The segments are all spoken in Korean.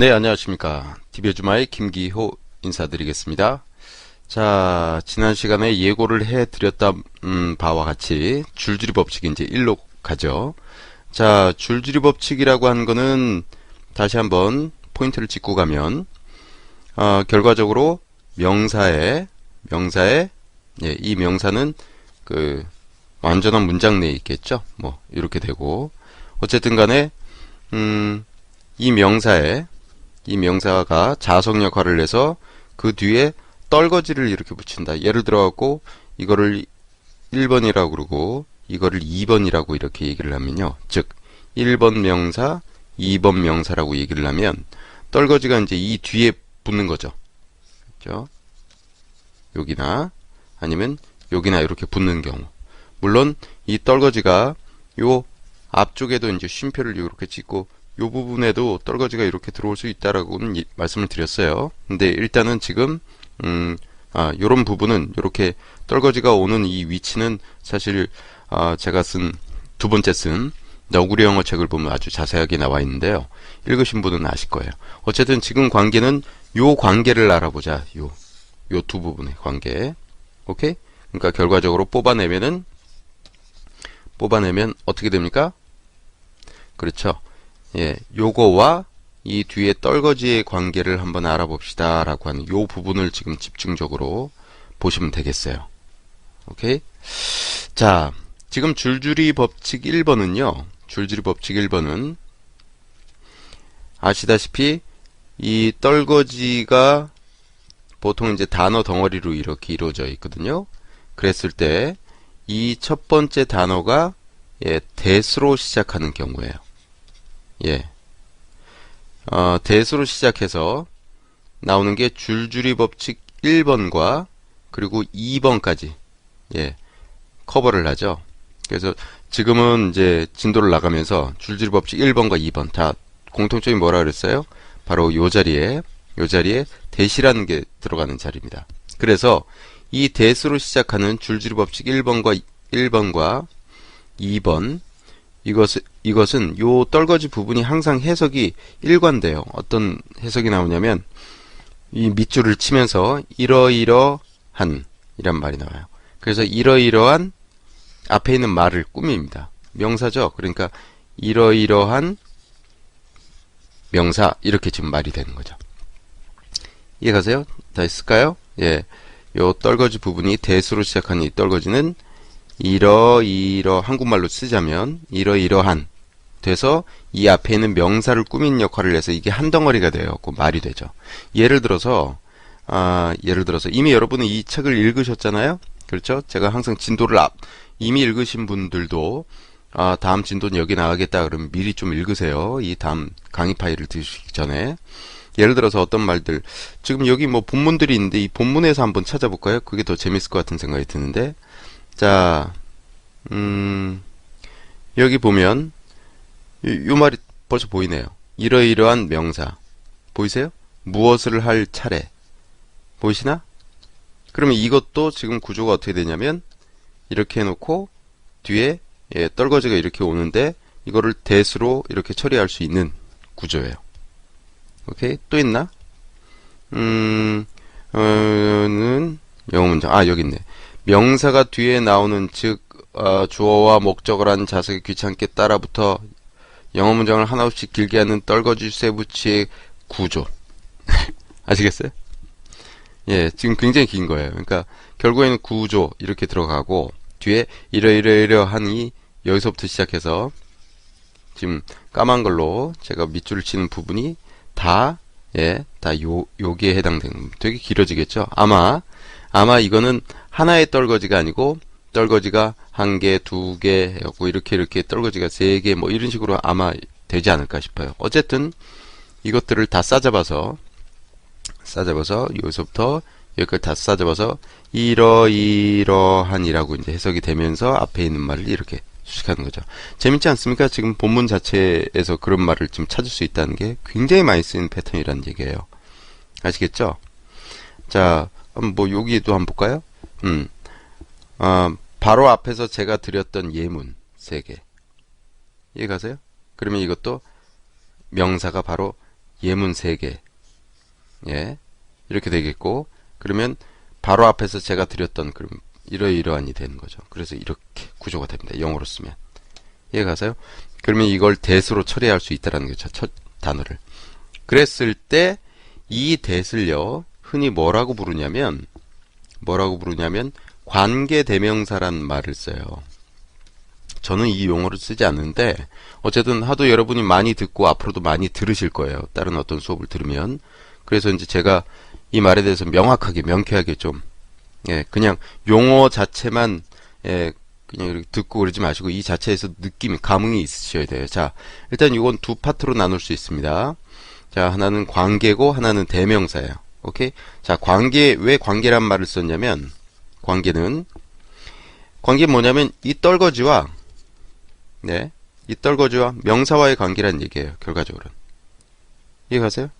네, 안녕하십니까. 디베주마의 김기호 인사드리겠습니다. 자, 지난 시간에 예고를 해 드렸다, 음, 바와 같이 줄줄이 법칙이 이제 1로 가죠. 자, 줄줄이 법칙이라고 한 거는 다시 한번 포인트를 찍고 가면, 어, 결과적으로 명사에, 명사에, 예, 이 명사는 그, 완전한 문장 내에 있겠죠. 뭐, 이렇게 되고, 어쨌든 간에, 음, 이 명사에, 이 명사가 자석 역할을 해서 그 뒤에 떨거지를 이렇게 붙인다. 예를 들어갖고 이거를 1번이라고 그러고 이거를 2번이라고 이렇게 얘기를 하면요. 즉 1번 명사, 2번 명사라고 얘기를 하면 떨거지가 이제 이 뒤에 붙는 거죠. 그죠? 여기나 아니면 여기나 이렇게 붙는 경우. 물론 이 떨거지가 요 앞쪽에도 이제 쉼표를 이렇게 찍고 요 부분에도 떨거지가 이렇게 들어올 수 있다라고는 이- 말씀을 드렸어요. 근데 일단은 지금 음, 아, 요런 부분은 이렇게 떨거지가 오는 이 위치는 사실 아, 제가 쓴 두 번째 쓴 너구리 영어 책을 보면 아주 자세하게 나와 있는데요. 읽으신 분은 아실 거예요. 어쨌든 지금 관계는 요 관계를 알아보자. 요 요 두 부분의 관계. 오케이? 그러니까 결과적으로 뽑아내면은 뽑아내면 어떻게 됩니까? 그렇죠. 예, 요거와 이 뒤에 떨거지의 관계를 한번 알아봅시다 라고 하는 요 부분을 지금 집중적으로 보시면 되겠어요. 오케이? 자, 지금 줄줄이 법칙 1번은요, 줄줄이 법칙 1번은 아시다시피 이 떨거지가 보통 이제 단어 덩어리로 이렇게 이루어져 있거든요. 그랬을 때 이 첫 번째 단어가 예, 대수로 시작하는 경우예요. 예. 어, 대수로 시작해서 나오는 게 줄줄이 법칙 1번과 그리고 2번까지 예. 커버를 하죠. 그래서 지금은 이제 진도를 나가면서 줄줄이 법칙 1번과 2번 다 공통점이 뭐라 그랬어요? 바로 요 자리에 요 자리에 대시라는 게 들어가는 자리입니다. 그래서 이 대수로 시작하는 줄줄이 법칙 1번과 1번과 2번 이것, 이것은 요 떨거지 부분이 항상 해석이 일관돼요. 어떤 해석이 나오냐면 이 밑줄을 치면서 이러이러한 이란 말이 나와요. 그래서 이러이러한 앞에 있는 말을 꾸밉니다. 명사죠. 그러니까 이러이러한 명사 이렇게 지금 말이 되는 거죠. 이해 가세요? 다 있을까요? 예. 요 떨거지 부분이 대수로 시작하는 이 떨거지는 이러이러 한국말로 쓰자면 이러이러한 돼서 이 앞에 있는 명사를 꾸민 역할을 해서 이게 한 덩어리가 되었고 말이 되죠. 예를 들어서 아, 예를 들어서 이미 여러분은 이 책을 읽으셨잖아요. 그렇죠? 제가 항상 진도를 앞 이미 읽으신 분들도 아, 다음 진도는 여기 나가겠다 그러면 미리 좀 읽으세요. 이 다음 강의 파일을 드시기 전에. 예를 들어서 어떤 말들 지금 여기 뭐 본문들이 있는데 이 본문에서 한번 찾아볼까요? 그게 더 재밌을 것 같은 생각이 드는데 자, 음, 여기 보면, 요, 요 말이 벌써 보이네요. 이러이러한 명사. 보이세요? 무엇을 할 차례. 보이시나? 그러면 이것도 지금 구조가 어떻게 되냐면, 이렇게 해놓고, 뒤에, 예, 떨거지가 이렇게 오는데, 이거를 대수로 이렇게 처리할 수 있는 구조예요. 오케이? 또 있나? 음, 어는, 영어 문장. 아, 여기 있네. 명사가 뒤에 나오는 즉 어, 주어와 목적을 한 자석에 귀찮게 따라붙어 영어 문장을 하나 없이 길게 하는 떨거지 쇠붙이의 구조 아시겠어요? 예, 지금 굉장히 긴 거예요. 그러니까 결국에는 구조 이렇게 들어가고 뒤에 이러이러이러하니 여기서부터 시작해서 지금 까만 걸로 제가 밑줄을 치는 부분이 다 예, 다 요, 요기에 해당되는, 되게 길어지겠죠? 아마, 아마 이거는 하나의 떨거지가 아니고, 떨거지가 한 개, 두 개, 해갖고, 이렇게, 이렇게, 떨거지가 세 개, 뭐, 이런 식으로 아마 되지 않을까 싶어요. 어쨌든, 이것들을 다 싸잡아서, 싸잡아서, 여기서부터, 여기까지 다 싸잡아서, 이러이러한이라고 이제 해석이 되면서, 앞에 있는 말을 이렇게 수식하는 거죠. 재밌지 않습니까? 지금 본문 자체에서 그런 말을 좀 찾을 수 있다는 게 굉장히 많이 쓰이는 패턴이라는 얘기예요. 아시겠죠? 자, 뭐 여기도 한번 볼까요? 음, 어, 바로 앞에서 제가 드렸던 예문 세 개. 이해가세요? 그러면 이것도 명사가 바로 예문 3개. 예. 이렇게 되겠고, 그러면 바로 앞에서 제가 드렸던 그럼 이러이러한이 되는 거죠. 그래서 이렇게 구조가 됩니다. 영어로 쓰면. 이해 가세요? 그러면 이걸 대수로 처리할 수 있다라는 거죠. 첫 단어를. 그랬을 때 이 대슬요 흔히 뭐라고 부르냐면 뭐라고 부르냐면 관계 대명사란 말을 써요. 저는 이 용어를 쓰지 않는데 어쨌든 하도 여러분이 많이 듣고 앞으로도 많이 들으실 거예요. 다른 어떤 수업을 들으면. 그래서 이제 제가 이 말에 대해서 명확하게 명쾌하게 좀 예, 그냥 용어 자체만 예, 그냥 이렇게 듣고 그러지 마시고 이 자체에서 느낌이 감흥이 있으셔야 돼요. 자, 일단 이건 두 파트로 나눌 수 있습니다. 자, 하나는 관계고 하나는 대명사예요. 오케이? 자, 관계 왜 관계란 말을 썼냐면 관계는 관계 뭐냐면 이 떨거지와 네. 이 떨거지와 명사와의 관계란 얘기예요. 결과적으로는. 이해가세요?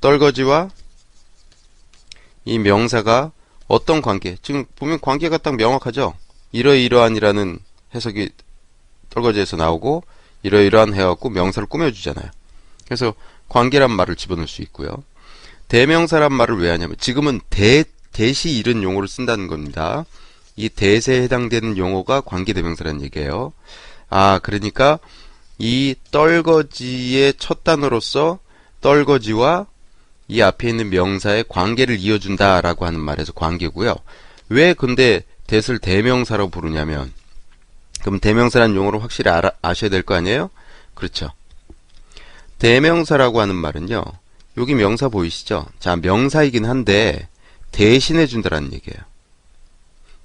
떨거지와 이 명사가 어떤 관계? 지금 보면 관계가 딱 명확하죠? 이러이러한이라는 해석이 떨거지에서 나오고 이러이러한 해갖고 명사를 꾸며주잖아요. 그래서 관계란 말을 집어넣을 수 있고요. 대명사란 말을 왜 하냐면 지금은 대, 대시 이른 용어를 쓴다는 겁니다. 이 대세에 해당되는 용어가 관계대명사라는 얘기예요. 아, 그러니까 이 떨거지의 첫 단어로서 떨거지와 이 앞에 있는 명사의 관계를 이어준다 라고 하는 말에서 관계고요. 왜 근데 대를 대명사로 부르냐면 그럼 대명사란 용어를 확실히 알아, 아셔야 될 거 아니에요? 그렇죠. 대명사라고 하는 말은요. 여기 명사 보이시죠? 자, 명사이긴 한데 대신해 준다라는 얘기예요.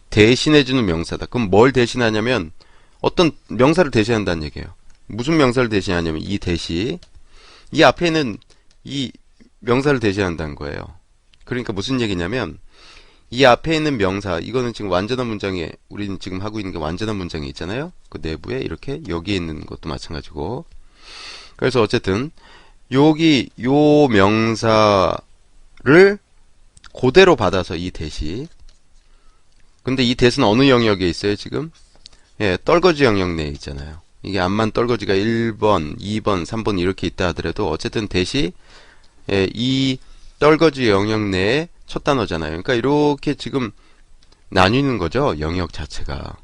대신해 주는 명사다. 그럼 뭘 대신하냐면 어떤 명사를 대신한다는 얘기예요. 무슨 명사를 대신하냐면 이 대시 이 앞에는 이 명사를 대신한다는 거예요. 그러니까 무슨 얘기냐면 이 앞에 있는 명사 이거는 지금 완전한 문장에 우리는 지금 하고 있는 게 완전한 문장이 있잖아요. 그 내부에 이렇게 여기에 있는 것도 마찬가지고 그래서 어쨌든 여기 요 명사를 그대로 받아서 이 대시 근데 이 대는 어느 영역에 있어요 지금? 예, 떨거지 영역 내에 있잖아요. 이게 암만 떨거지가 1번, 2번, 3번 이렇게 있다 하더라도 어쨌든 대시 예, 이 떨거지 영역 내에 첫 단어잖아요. 그러니까 이렇게 지금 나뉘는 거죠. 영역 자체가.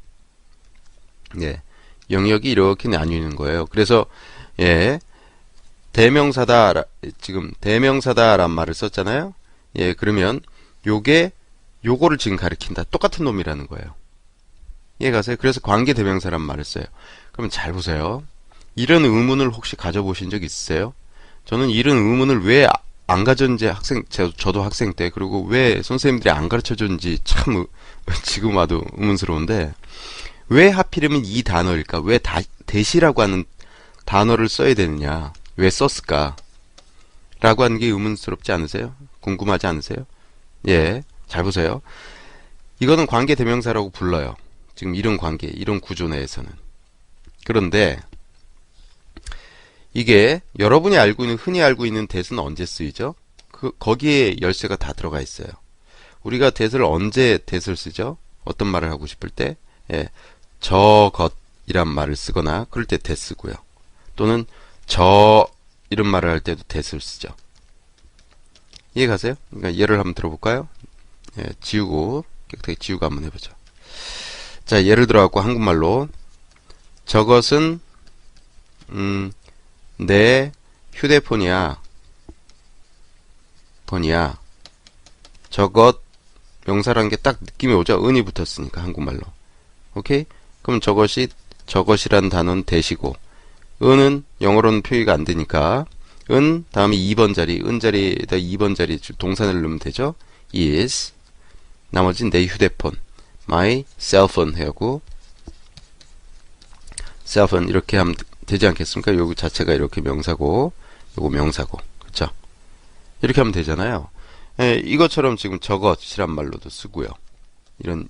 예. 영역이 이렇게 나뉘는 거예요. 그래서 예. 대명사다 지금 대명사다란 말을 썼잖아요. 예, 그러면 요게 요거를 지금 가리킨다. 똑같은 놈이라는 거예요. 이해가세요? 그래서 관계 대명사란 말을 써요. 그럼 잘 보세요. 이런 의문을 혹시 가져보신 적 있으세요? 저는 이런 의문을 왜 안 가졌는지 학생, 저도 학생 때, 그리고 왜 선생님들이 안 가르쳐 줬는지 참, 지금 와도 의문스러운데, 왜 하필이면 이 단어일까? 왜 다, 대시라고 하는 단어를 써야 되느냐? 왜 썼을까? 라고 하는 게 의문스럽지 않으세요? 궁금하지 않으세요? 예, 잘 보세요. 이거는 관계 대명사라고 불러요. 지금 이런 관계, 이런 구조 내에서는. 그런데 이게 여러분이 알고 있는 흔히 알고 있는 대수는 언제 쓰이죠? 그 거기에 열쇠가 다 들어가 있어요. 우리가 대수를 언제 대수를 쓰죠? 어떤 말을 하고 싶을 때, 예, 저것이란 말을 쓰거나 그럴 때 대 쓰고요. 또는 저 이런 말을 할 때도 대수를 쓰죠. 이해 가세요? 그러니까 예를 한번 들어볼까요? 예, 지우고 깨끗하게 지우고 한번 해보죠. 자, 예를 들어 갖고 한국말로 저것은 음, 내 휴대폰이야. 폰이야. 저것 명사라는 게 딱 느낌이 오죠. 은이 붙었으니까 한국말로. 오케이? 그럼 저것이 저것이란 단어는 대시고 은은 영어로는 표기가 안 되니까 은 다음에 2번 자리 은 자리에다 2번 자리 동사를 넣으면 되죠. is 나머지는 내 휴대폰 my cell phone 하고 cell phone 이렇게 하면 되지 않겠습니까? 요거 자체가 이렇게 명사고, 요거 명사고, 그쵸? 이렇게 하면 되잖아요. 예, 이것처럼 지금 저것이란 말로도 쓰고요. 이런